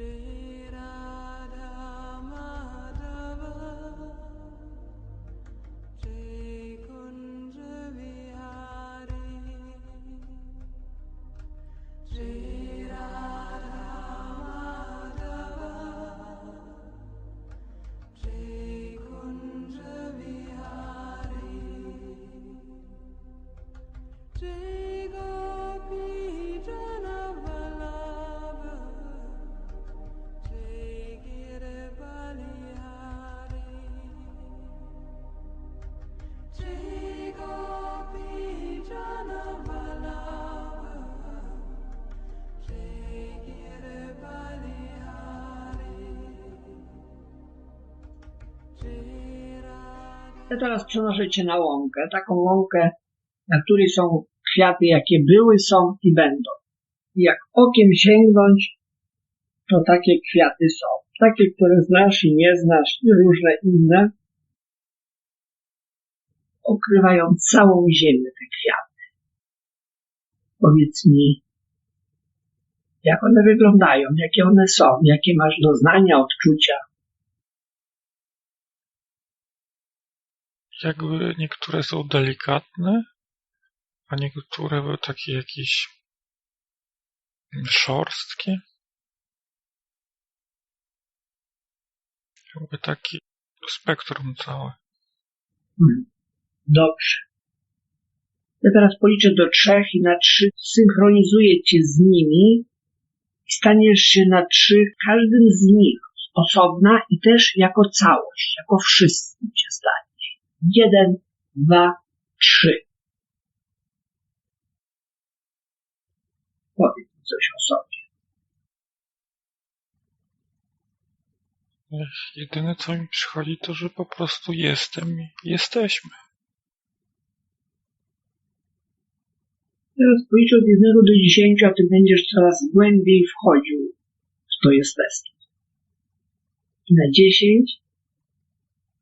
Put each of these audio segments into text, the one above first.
shit Ja teraz przenoszę cię na łąkę, taką łąkę, na której są kwiaty, jakie były, są i będą. I jak okiem sięgnąć, to takie kwiaty są. Takie, które znasz i nie znasz, i różne inne. Okrywają całą ziemię te kwiaty. Powiedz mi, jak one wyglądają, jakie one są, jakie masz doznania, odczucia. Jakby niektóre są delikatne, a niektóre były takie jakieś szorstkie. Jakby taki spektrum całe. Hmm. Dobrze. Ja teraz policzę do trzech i na trzy synchronizuję cię z nimi i staniesz się na trzy każdym z nich osobna i też jako całość, jako wszystkim cię staniesz. Jeden, dwa, trzy. Powiedz mi coś o sobie. Jedyne co mi przychodzi to, że po prostu jestem i jesteśmy. Teraz policzę od jednego do dziesięciu, a ty będziesz coraz głębiej wchodził w to jestestwo. I na dziesięć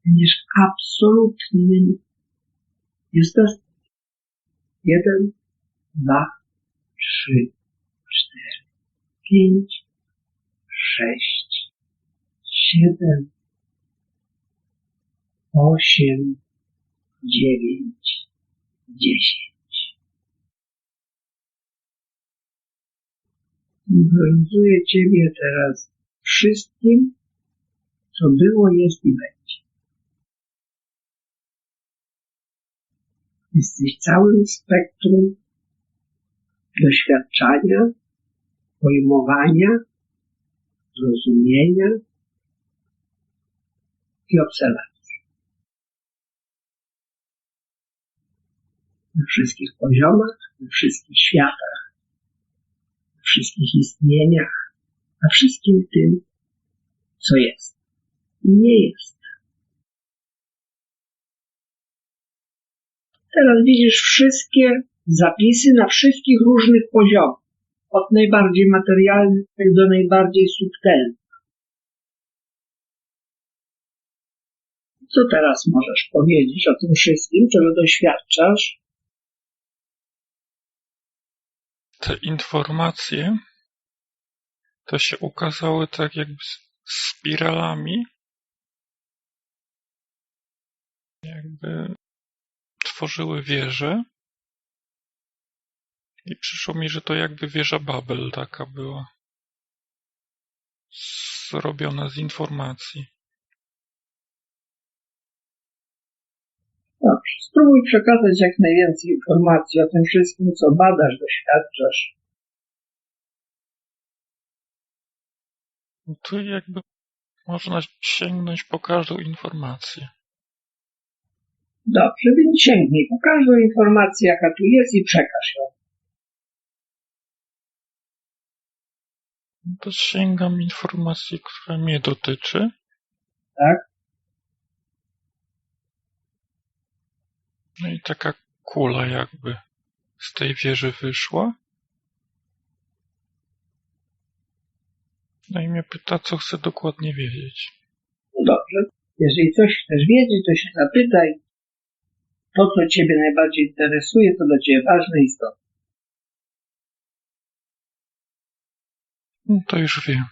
będziesz absolutnym jestestwem. Jeden, dwa, trzy, cztery, pięć, sześć, siedem, osiem, dziewięć, dziesięć. Synchronizuję Ciebie teraz wszystkim, co było, jest i będzie. Jesteś całym spektrum doświadczania, pojmowania, zrozumienia i obserwacji. Na wszystkich poziomach, na wszystkich światach, na wszystkich istnieniach, na wszystkim tym, co jest i nie jest. Teraz widzisz wszystkie zapisy na wszystkich różnych poziomach, od najbardziej materialnych do najbardziej subtelnych. Co teraz możesz powiedzieć o tym wszystkim, czego doświadczasz? Te informacje to się ukazały tak jakby spiralami. Jakby tworzyły wieże. I przyszło mi, że to jakby wieża Babel taka była. Zrobiona z informacji. Dobrze, spróbuj przekazać jak najwięcej informacji o tym wszystkim, co badasz, doświadczasz. No tu jakby można sięgnąć po każdą informację. Dobrze, więc sięgnij po każdą informację, jaka tu jest i przekaż ją. To sięgam informacji, która mnie dotyczy. Tak? No i taka kula jakby z tej wieży wyszła. No i mnie pyta, co chcę dokładnie wiedzieć. No dobrze. Jeżeli coś chcesz wiedzieć, to się zapytaj. To, co Ciebie najbardziej interesuje, to dla Ciebie ważne i istotne. No to już wiem.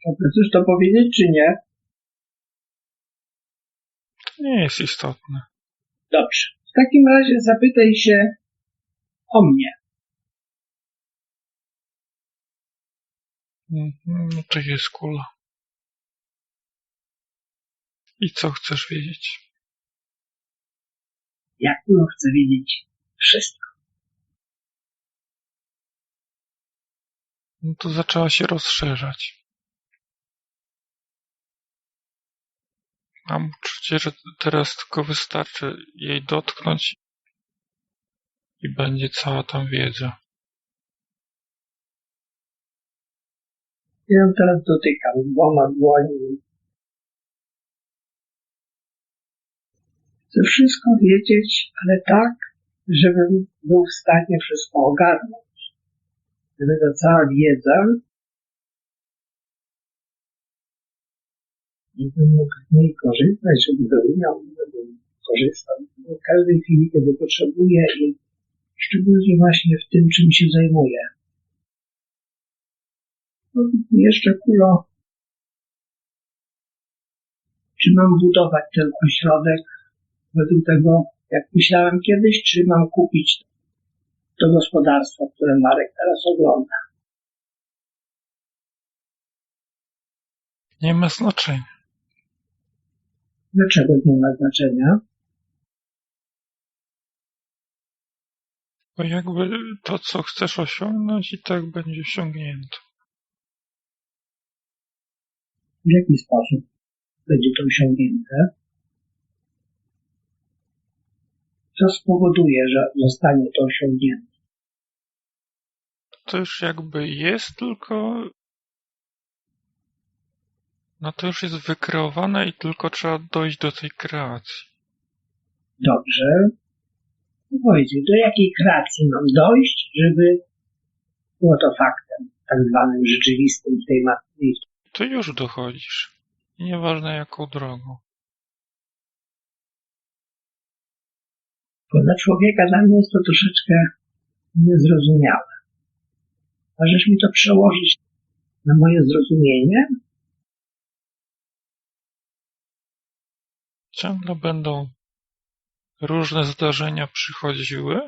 Chcesz to powiedzieć, czy nie? To nie jest istotne. Dobrze. W takim razie zapytaj się o mnie. No to jest kula. I co chcesz wiedzieć? Jak no chcę wiedzieć wszystko. No to zaczęła się rozszerzać. Mam uczucie, że teraz tylko wystarczy jej dotknąć i będzie cała tam wiedza. Ja ją teraz dotykam dwoma dłońmi. Chcę wszystko wiedzieć, ale tak, żebym był w stanie wszystko ogarnąć. Żeby ta cała wiedza żebym mógł z niej korzystać, żeby wyumiał, żebym korzystał w każdej chwili, kiedy potrzebuję i szczególnie właśnie w tym, czym się zajmuję. No, i jeszcze kulo, czy mam budować ten ośrodek według tego, jak myślałem kiedyś, czy mam kupić to gospodarstwo, które Marek teraz ogląda. Nie ma znaczenia. Dlaczego nie ma znaczenia? Bo jakby to, co chcesz osiągnąć, i tak będzie osiągnięte. W jaki sposób będzie to osiągnięte? Co spowoduje, że zostanie to osiągnięte? To już jakby jest, tylko no to już jest wykreowane i tylko trzeba dojść do tej kreacji. Dobrze. No Powiedzmy, do jakiej kreacji mam dojść, żeby było to faktem, tak zwanym rzeczywistym w tej materii. To już dochodzisz. Nieważne jaką drogą. Bo dla człowieka dla mnie jest to troszeczkę niezrozumiałe. Możesz mi to przełożyć na moje zrozumienie? Ciągle będą różne zdarzenia przychodziły,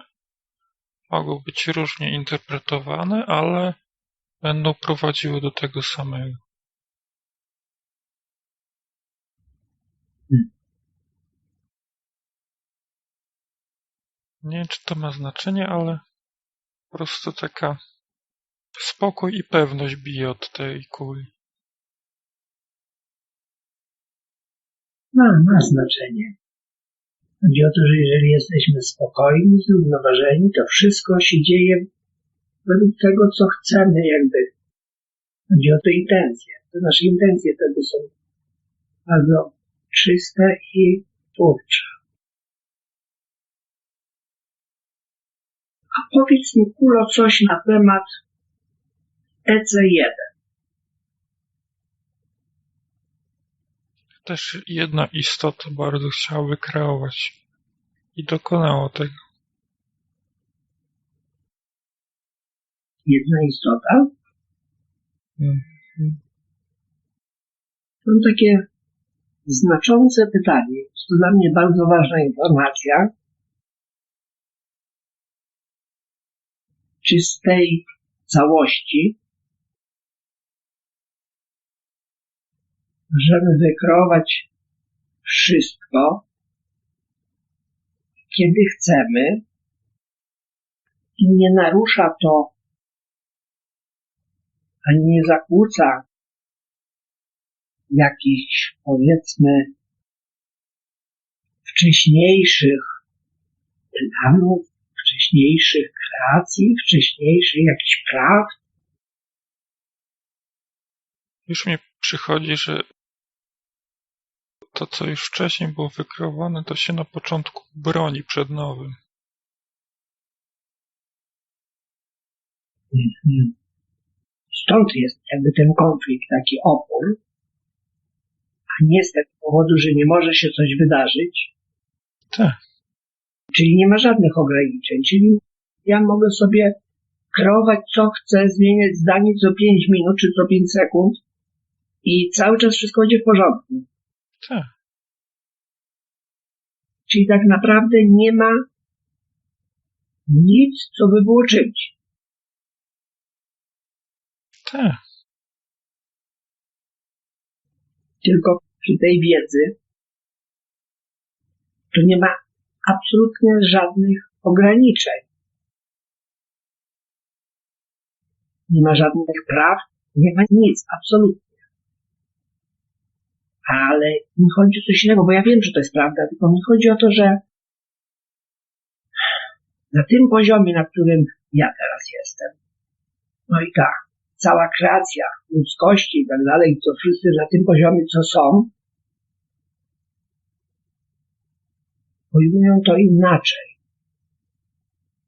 mogą być różnie interpretowane, ale będą prowadziły do tego samego. Nie wiem, czy to ma znaczenie, ale po prostu taka spokój i pewność bije od tej kuli. Ma, ma znaczenie. Chodzi o to, że jeżeli jesteśmy spokojni, zrównoważeni, to wszystko się dzieje według tego, co chcemy, jakby. Chodzi o to intencje. To nasze intencje wtedy są bardzo czyste i twórcze. A powiedz mi, Kulo, coś na temat E EC1. Też jedna istota bardzo chciała wykreować i dokonało tego. Jedna istota. Mhm. Mam takie znaczące pytanie. To dla mnie bardzo ważna informacja. Czy z tej całości możemy wykreować wszystko, kiedy chcemy. I nie narusza to ani nie zakłóca jakichś, powiedzmy, wcześniejszych planów, wcześniejszych kreacji, wcześniejszych jakichś praw. Już mi przychodzi, że to, co już wcześniej było wykreowane, to się na początku broni przed nowym. Mhm. Stąd jest jakby ten konflikt, taki opór, a nie z tego powodu, że nie może się coś wydarzyć. Tak. Czyli nie ma żadnych ograniczeń. Czyli ja mogę sobie kreować co chcę, zmieniać zdanie co 5 minut czy co 5 sekund. i cały czas wszystko będzie w porządku. Tak. Czyli tak naprawdę nie ma nic, co by było czymś. Tak. Tylko przy tej wiedzy to nie ma absolutnie żadnych ograniczeń. Nie ma żadnych praw, nie ma nic, absolutnie. Ale mi chodzi o coś innego, bo ja wiem, że to jest prawda, tylko mi chodzi o to, że na tym poziomie, na którym ja teraz jestem, no i ta cała kreacja ludzkości i tak dalej, to wszyscy na tym poziomie, co są, pojmują to inaczej.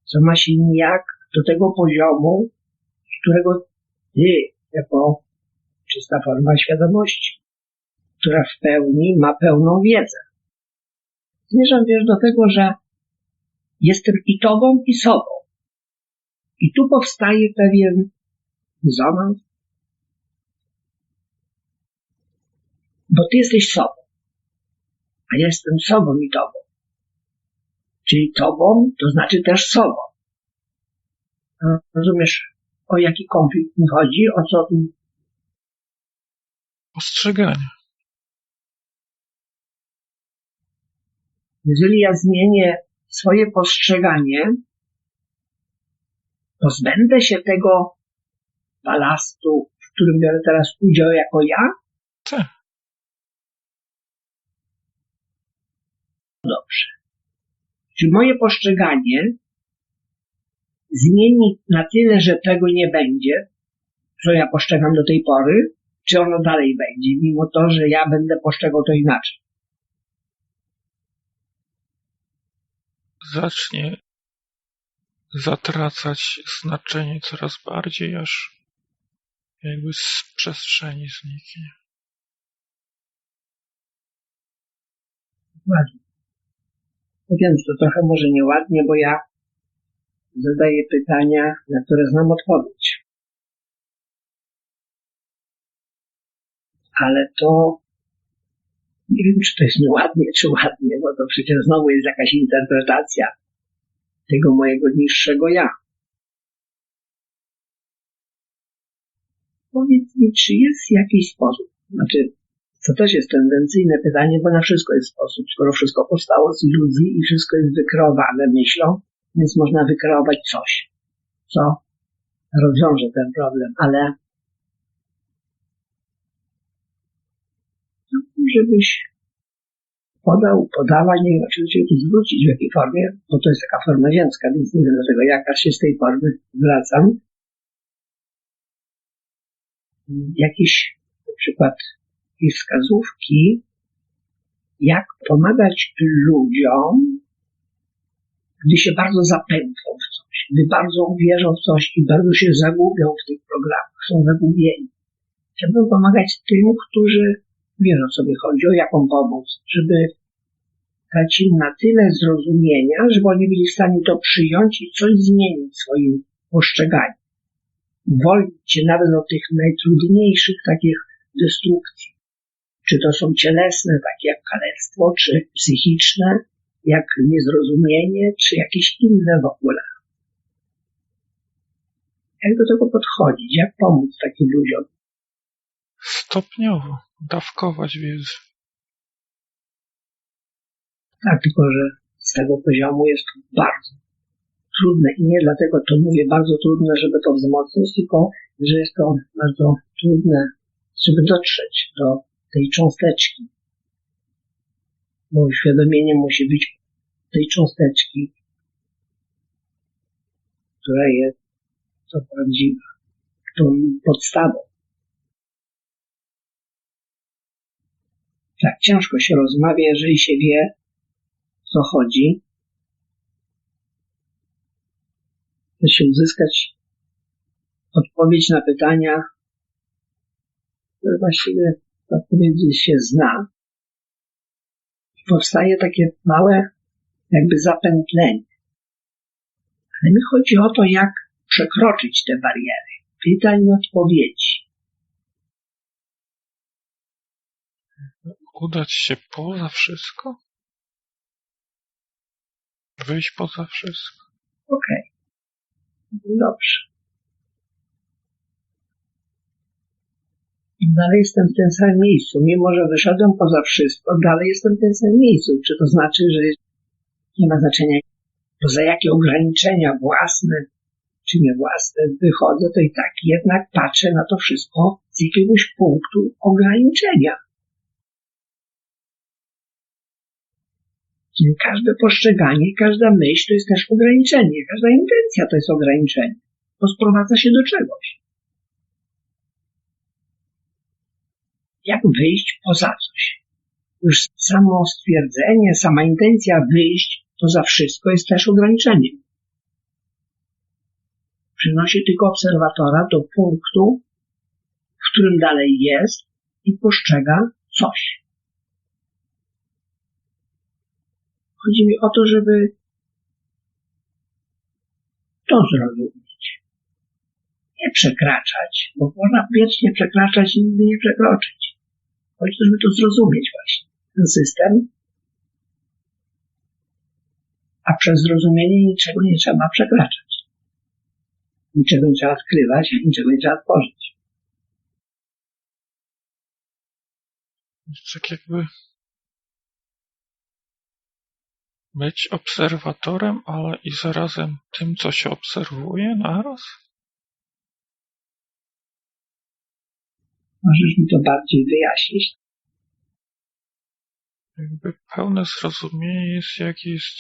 Co ma się nijak do tego poziomu, z którego ty, jako czysta forma świadomości, która w pełni ma pełną wiedzę. Zmierzam wiesz do tego, że jestem i tobą, i sobą. I tu powstaje pewien dysonans, bo ty jesteś sobą, a ja jestem sobą i tobą. Czyli tobą, to znaczy też sobą. Rozumiesz, o jaki konflikt mi chodzi, o co tu Postrzeganie. Jeżeli ja zmienię swoje postrzeganie, pozbędę się tego balastu, w którym biorę teraz udział jako ja? Tak. Dobrze. Czy moje postrzeganie zmieni na tyle, że tego nie będzie, co ja postrzegam do tej pory, czy ono dalej będzie, mimo to, że ja będę postrzegał to inaczej? Zacznie zatracać znaczenie coraz bardziej, aż jakby z przestrzeni zniknie. Ładnie. Wiem, że to trochę może nieładnie, bo ja zadaję pytania, na które znam odpowiedź. Ale to nie wiem, czy to jest nieładnie, czy ładnie, bo to przecież znowu jest jakaś interpretacja tego mojego niższego ja. Powiedz mi, czy jest jakiś sposób, znaczy, to też jest tendencyjne pytanie, bo na wszystko jest sposób, skoro wszystko powstało z iluzji i wszystko jest wykreowane myślą, więc można wykreować coś, co rozwiąże ten problem, ale żebyś podał, podała, nie wiem, oczywiście tu zwrócić w jakiej formie, bo to jest taka forma ziemska, więc nie wiem dlaczego jaka się z tej formy zwracam. Jakieś na przykład jakieś wskazówki, jak pomagać ludziom, gdy się bardzo zapętlą w coś, gdy bardzo uwierzą w coś i bardzo się zagubią w tych programach, są zagubieni. Chciałbym pomagać tym, którzy wiedzą o co mi chodzi, o jaką pomoc, żeby dać im na tyle zrozumienia, żeby oni byli w stanie to przyjąć i coś zmienić w swoim postrzeganiu. Uwolnić się nawet od tych najtrudniejszych takich destrukcji. Czy to są cielesne, takie jak kalectwo, czy psychiczne, jak niezrozumienie, czy jakieś inne w ogóle. Jak do tego podchodzić? Jak pomóc takim ludziom? Stopniowo dawkować wiedzę. Tak, tylko że z tego poziomu jest to bardzo trudne i nie dlatego to mówię bardzo trudne, żeby to wzmocnić, tylko że jest to bardzo trudne, żeby dotrzeć do tej cząsteczki. Bo uświadomienie musi być tej cząsteczki, która jest co prawdziwa, tą podstawą. Tak, ciężko się rozmawia, jeżeli się wie, co chodzi. Chce się uzyskać odpowiedź na pytania, które właściwie odpowiedzi się zna. I powstaje takie małe jakby zapętlenie. Ale mi chodzi o to, jak przekroczyć te bariery pytań i odpowiedzi. Udać się poza wszystko? Wyjść poza wszystko? Okej. Dobrze. Dalej jestem w tym samym miejscu. Mimo, że wyszedłem poza wszystko, dalej jestem w tym samym miejscu. Czy to znaczy, że nie ma znaczenia, poza jakie ograniczenia własne czy nie własne wychodzę, to i tak jednak patrzę na to wszystko z jakiegoś punktu ograniczenia. Każde postrzeganie, każda myśl to jest też ograniczenie, każda intencja to jest ograniczenie. To sprowadza się do czegoś. Jak wyjść poza coś? Już samo stwierdzenie, sama intencja wyjść poza wszystko jest też ograniczeniem. Przynosi tylko obserwatora do punktu, w którym dalej jest i postrzega coś. Chodzi mi o to, żeby to zrozumieć. Nie przekraczać, bo można wiecznie przekraczać i nigdy nie przekroczyć. Chodzi to, żeby to zrozumieć właśnie. Ten system. A przez zrozumienie niczego nie trzeba przekraczać. Niczego nie trzeba odkrywać, niczego nie trzeba tworzyć. Tak jakby być obserwatorem, ale i zarazem tym, co się obserwuje naraz? Możesz mi to bardziej wyjaśnić? Jakby pełne zrozumienie jest jak jest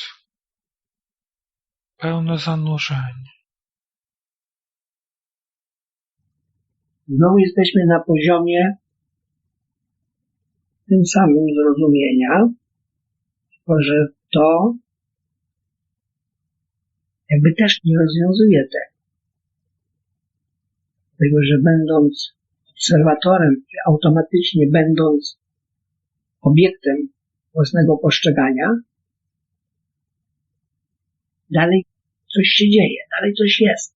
pełne zanurzenie. Znowu jesteśmy na poziomie tym samym zrozumienia, tylko że to jakby też nie rozwiązuje tego. Dlatego, że będąc obserwatorem automatycznie będąc obiektem własnego postrzegania, dalej coś się dzieje, dalej coś jest.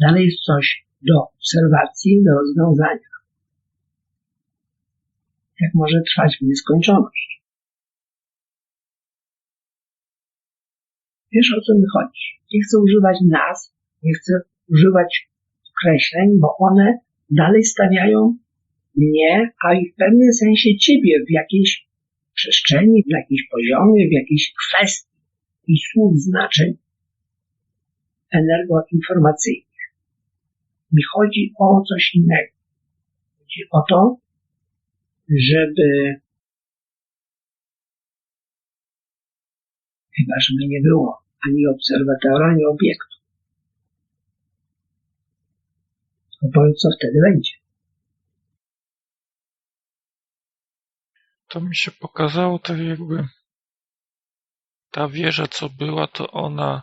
Dalej jest coś do obserwacji, do rozwiązania. Jak może trwać w nieskończoność. Wiesz o co mi chodzi? Nie chcę używać nazw, nie chcę używać określeń, bo one dalej stawiają mnie, a i w pewnym sensie ciebie w jakiejś przestrzeni, w jakimś poziomie, w jakiejś kwestii i słów znaczeń energoinformacyjnych. Mi chodzi o coś innego. Chodzi o to, żeby chyba żeby nie było ani obserwatora, ani obiektu. Opowiedz, co wtedy będzie. To mi się pokazało tak jakby ta wieża, co była, to ona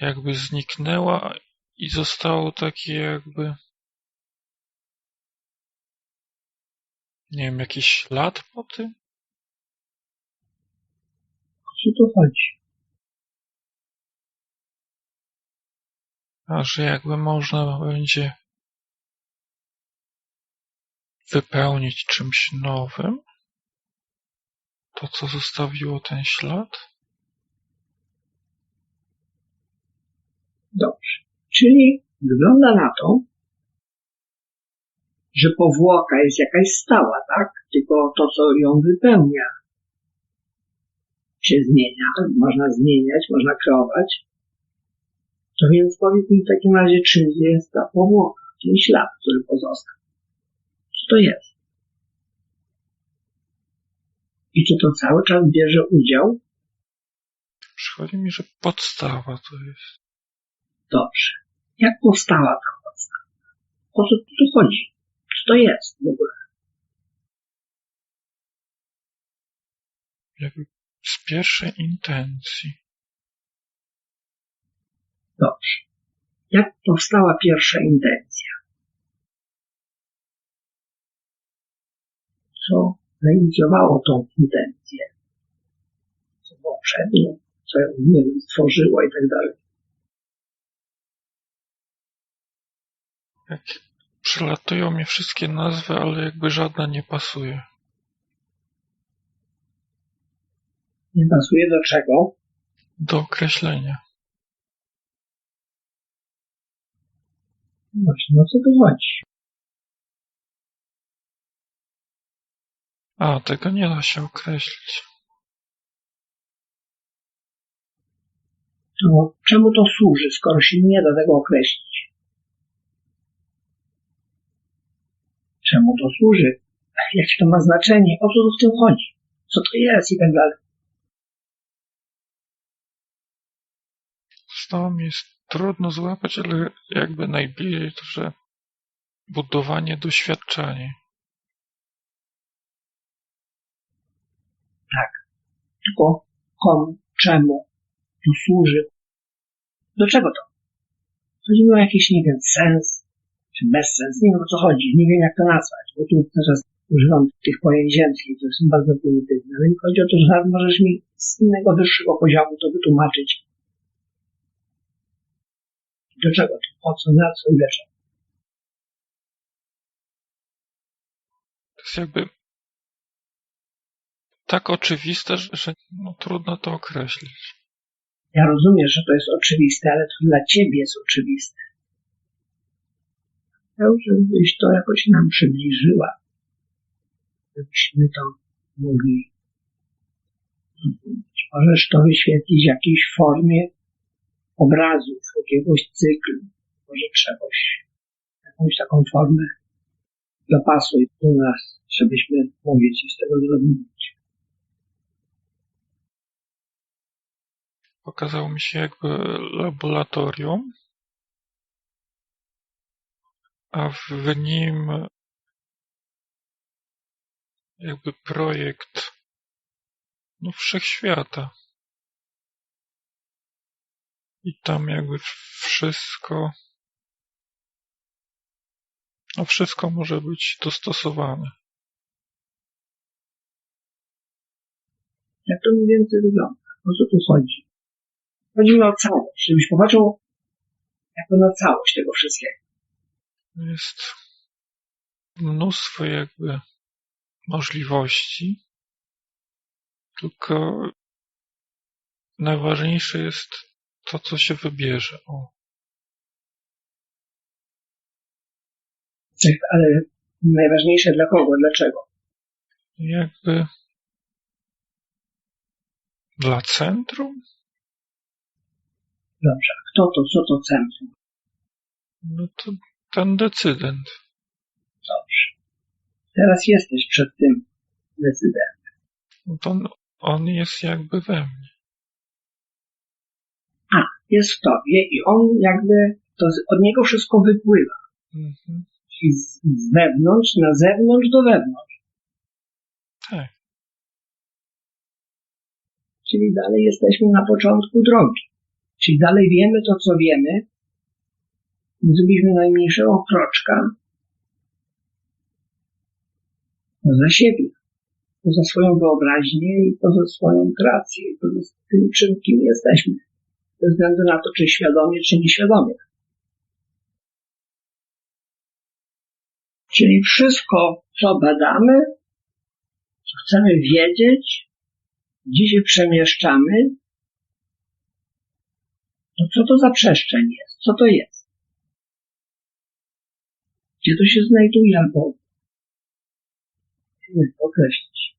jakby zniknęła i zostało takie jakby nie wiem, jakiś ślad po tym? O co tu chodzi? A że jakby można będzie wypełnić czymś nowym to, co zostawiło ten ślad? Dobrze. Czyli wygląda na to, że powłoka jest jakaś stała, tak? Tylko to, co ją wypełnia, się zmienia. Można zmieniać, można kreować. To więc powiedz mi w takim razie, czym jest ta powłoka, ten ślad, który pozostał. Co to jest? I czy to cały czas bierze udział? Przychodzi mi, że podstawa to jest. Dobrze. Jak powstała ta podstawa? O co tu chodzi? Co to jest w ogóle? Jakby z pierwszej intencji. Dobrze. Jak powstała pierwsza intencja? Co zainicjowało tą intencję? Co było przed nią? Co ją, nie wiem, stworzyło i tak dalej. Jak Przelatują mi wszystkie nazwy, ale jakby żadna nie pasuje. Nie pasuje do czego? Do określenia. Właśnie, o co tu chodzi? A, tego nie da się określić. No, czemu to służy, skoro się nie da tego określić? Czemu to służy? Jakie to ma znaczenie? O co tu w tym chodzi? Co to jest i tak dalej? Stało mi jest trudno złapać, ale jakby najbliżej to, że budowanie doświadczenia. Tylko komu, czemu to służy? Do czego to? Chodzi mi o jakiś, nie wiem, sens, czy bezsens, nie wiem o co chodzi, nie wiem jak to nazwać, bo tu teraz używam tych pojęć ziemskich, które są bardzo prymitywne, ale mi chodzi o to, że możesz mi z innego, wyższego poziomu to wytłumaczyć. Do czego to? Po co, na co i dlaczego? To jest jakby tak oczywiste, że, no, trudno to określić. Ja rozumiem, że to jest oczywiste, ale to dla ciebie jest oczywiste. Ja żebyś to jakoś nam przybliżyła. Żebyśmy to mogli. Możesz to wyświetlić w jakiejś formie obrazów, jakiegoś cyklu, może czegoś, jakąś taką formę dopasuj do nas, żebyśmy mogli się z tego zrozumieć. Pokazało mi się jakby laboratorium, a w nim jakby projekt no, wszechświata. I tam jakby wszystko, no wszystko może być dostosowane. Jak to mniej więcej wygląda? O co tu chodzi? Chodzi mi o całość, żebyś popatrzył jako na całość tego wszystkiego. Jest mnóstwo jakby możliwości, tylko najważniejsze jest to, co się wybierze. O. Ale najważniejsze dla kogo? Dlaczego? Jakby dla centrum? Dobrze. Kto to? Co to centrum? No to ten decydent. Dobrze. Teraz jesteś przed tym decydentem. No to on, on jest jakby we mnie. Jest w tobie i on jakby, to od niego wszystko wypływa. Mhm. Czyli z, z wewnątrz, na zewnątrz, do wewnątrz. Tak. Czyli dalej jesteśmy na początku drogi. Czyli dalej wiemy to, co wiemy. Nie Zrobiliśmy najmniejszego kroczka poza siebie, poza swoją wyobraźnię i poza swoją kreację, poza tym, czym, kim jesteśmy. Bez względu na to, czy świadomie, czy nieświadomie. Czyli wszystko, co badamy, co chcemy wiedzieć, gdzie się przemieszczamy, to co to za przestrzeń jest? Co to jest? Gdzie to się znajduje albo jak to określić?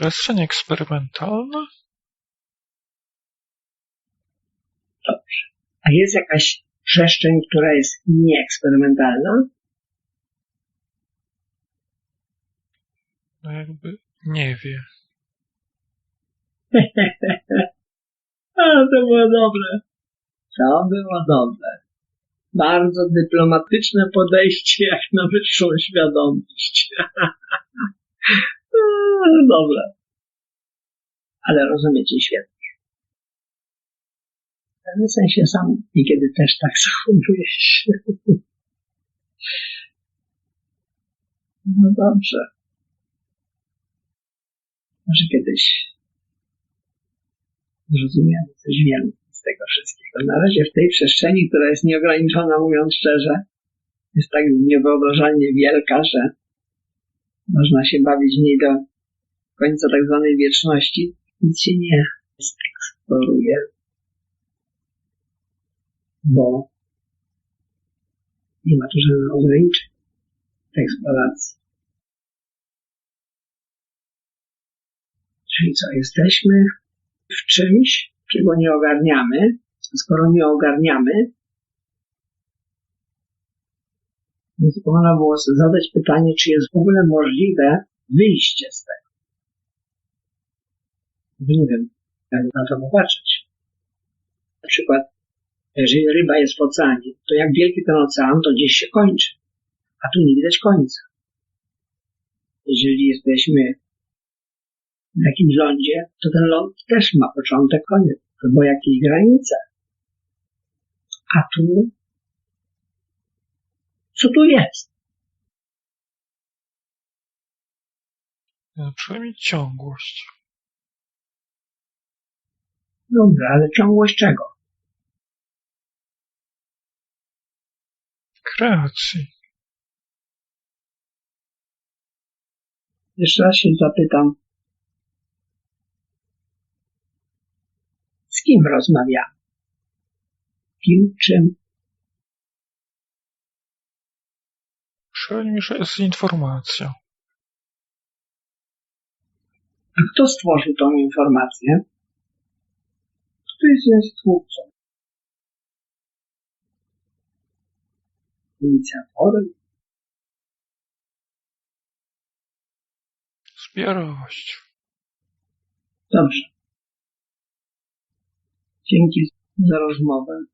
Przestrzeń eksperymentalna? A jest jakaś przestrzeń, która jest nieeksperymentalna? No jakby nie wie. A, to było dobre. To było dobre. Bardzo dyplomatyczne podejście jak na wyższą świadomość. A, dobre. Ale rozumiecie świetnie. W pewnym sensie sam niekiedy też tak zachowujesz się. No dobrze. Może kiedyś zrozumiemy coś więcej z tego wszystkiego. Na razie w tej przestrzeni, która jest nieograniczona, mówiąc szczerze, jest tak niewyobrażalnie wielka, że można się bawić w niej do końca tak zwanej wieczności. Nic się nie eksploruje, bo nie ma tu żadnych ograniczeń tej eksploracji. Czyli co, jesteśmy w czymś, czego nie ogarniamy. Skoro nie ogarniamy, to można było zadać pytanie, czy jest w ogóle możliwe wyjście z tego. Nie wiem, jak na to popatrzeć. Na przykład, jeżeli ryba jest w oceanie, to jak wielki ten ocean, to gdzieś się kończy, a tu nie widać końca. Jeżeli jesteśmy w jakimś lądzie, to ten ląd też ma początek, koniec, albo jakieś granice. A tu, co tu jest? E, Przynajmniej ciągłość. Dobra, ale ciągłość czego? Kreacji. Jeszcze raz się zapytam, z kim rozmawiamy? Kim, czym? Przynajmniej, że jest informacja. A kto stworzył tą informację? Kto jest jej twórcą? Inicjatorem? Zbiorowość. Dobrze. Dzięki za rozmowę.